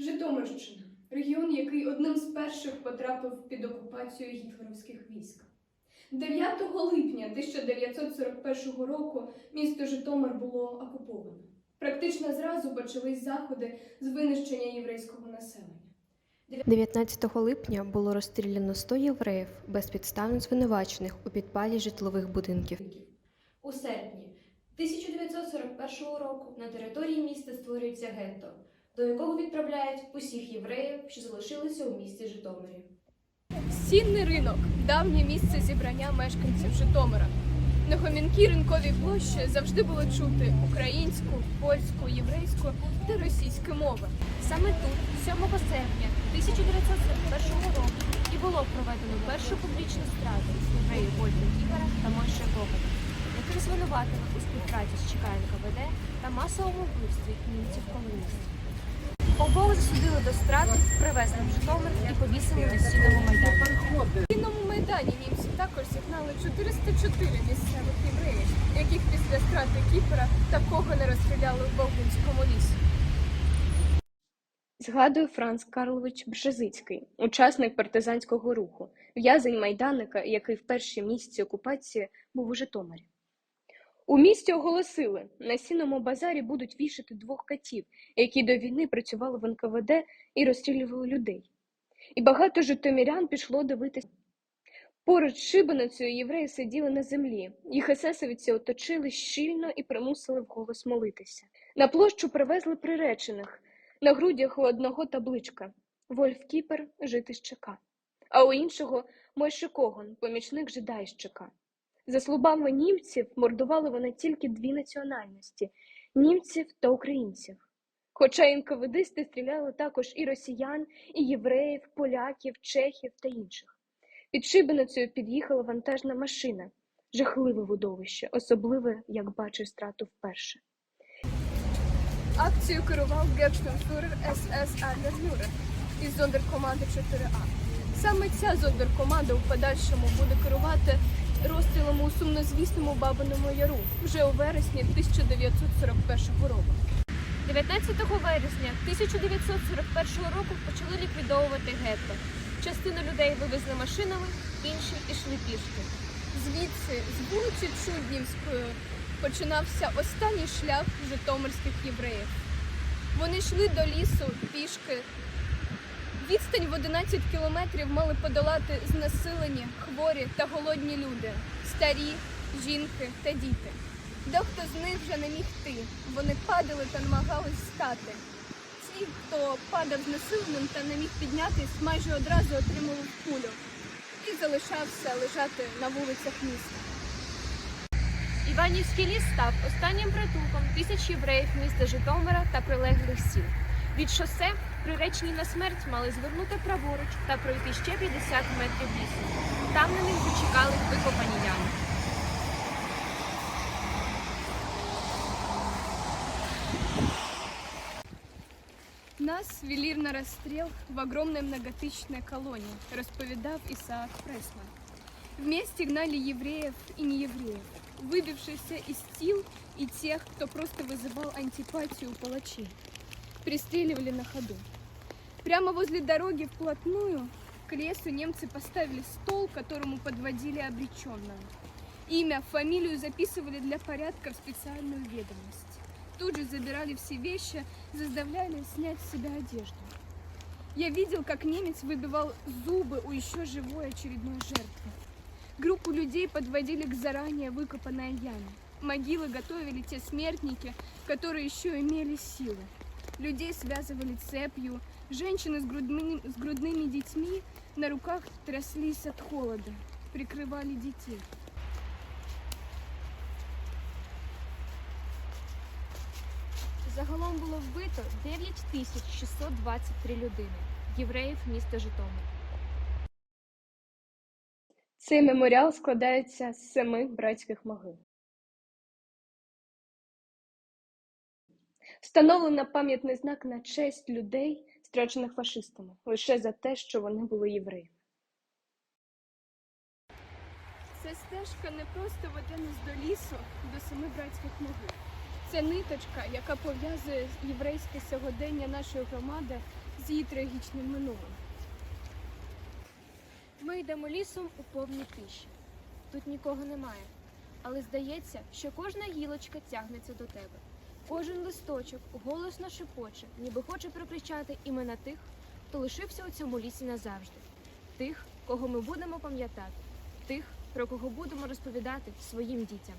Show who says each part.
Speaker 1: Житомирщина регіон, який одним з перших потрапив під окупацію гітлерівських військ. 9 липня 1941 року місто Житомир було окуповано. Практично зразу почались заходи з винищення єврейського населення.
Speaker 2: 19 липня було розстріляно 100 євреїв, безпідставно звинувачених у підпалі житлових будинків.
Speaker 3: У серпні 1941 року на території міста створюється гетто, до якого відправляють усіх євреїв, що залишилися у місті Житомирі.
Speaker 1: Сінний ринок давнє місце зібрання мешканців Житомира. На гомінкій ринковій площі завжди було чути українську, польську, єврейську та російську мови.
Speaker 4: Саме тут, 7 серпня 1941 року, і було проведено першу публічну страту з євреїв Вольфа Кігера та Мойше Гогана, яких звинуватили у співпраці з ЧК НКВД та масовому вбивстві німців-комуністів. Обох засудили до страти, привезли в Житомир і повісили на стінному майдані.
Speaker 1: На Вільному майдані німці також зігнали 404 місцевих євреїв, яких після страти Кіпера такого не розстріляли в Болгунському лісі. Згадує Франц Карлович Бжезицький, учасник партизанського руху, в'язень майданика, який в перші місяці окупації був у Житомирі. У місті оголосили, на сіному базарі будуть вішати двох катів, які до війни працювали в НКВД і розстрілювали людей. І багато житомирян пішло дивитися. Поруч з шибеницею євреї сиділи на землі. Їх есесовці оточили щільно і примусили вголос молитися. На площу привезли приречених. На грудях у одного табличка Вольф Кіпер жити з ЧК, а у іншого Мойше Коган, помічник жидайщика. За словами німців, мордували вони тільки дві національності німців та українців. Хоча НКВДисти стріляли також і росіян, і євреїв, поляків, чехів та інших. Під шибеницею під'їхала вантажна машина. Жахливе видовище, особливе, як бачив страту вперше. Акцію керував гепштурмфюрер СС Адлер Люрер із зондеркоманди 4А. Саме ця зондеркоманда у подальшому буде керувати розстрілами у сумнозвісному Бабиному Яру вже у вересні 1941 року.
Speaker 4: 19 вересня 1941 року почали ліквідовувати гетто. Частину людей вивезли машинами, інші йшли пішки.
Speaker 1: Звідси, з вулиці Чуднівської, починався останній шлях житомирських євреїв. Вони йшли до лісу пішки. В 11 кілометрів мали подолати знесилені, хворі та голодні люди, старі, жінки та діти. Дехто з них вже не міг йти. Вони падали та намагались встати. Ті, хто падав знесиленим та не міг піднятись, майже одразу отримував кулю і залишався лежати на вулицях міста.
Speaker 4: Іванівський ліс став останнім притулком тисяч євреїв міста Житомира та прилеглих сіл. Від шосе, приречені на смерть, мали звернути праворуч та пройти ще 50 метрів лісу. Там на них зачекали викопані ями.
Speaker 1: Нас вели на расстрел в огромной многотысячной колонии, расповедав Исаак Пресман. Вместе гнали евреев и неевреев, выбившихся из сил и тех, кто просто вызывал антипатию у палачей. Пристреливали на ходу. Прямо возле дороги вплотную к лесу немцы поставили стол, к которому подводили обреченного. Имя, фамилию записывали для порядка в специальную ведомость. Тут же забирали все вещи, заставляли снять с себя одежду. Я видел, как немец выбивал зубы у еще живой очередной жертвы. Группу людей подводили к заранее выкопанной яме. Могилы готовили те смертники, которые еще имели силы. Людей связывали цепью, женщины с грудными, с грудными детьми на руках тряслись от холода, прикрывали детей.
Speaker 4: Загалом було вбито 9623 людини євреїв міста Житомир.
Speaker 1: Цей меморіал складається з семи братських могил. Встановлено пам'ятний знак на честь людей, страчених фашистами, лише за те, що вони були євреями. Ця стежка не просто веде нас до лісу, до семи братських могил. Це ниточка, яка пов'язує єврейське сьогодення нашої громади з її трагічним минулим.
Speaker 4: Ми йдемо лісом у повній тиші. Тут нікого немає. Але здається, що кожна гілочка тягнеться до тебе. Кожен листочок голосно шепоче, ніби хоче прокричати імена тих, хто лишився у цьому лісі назавжди, тих, кого ми будемо пам'ятати, тих, про кого будемо розповідати своїм дітям.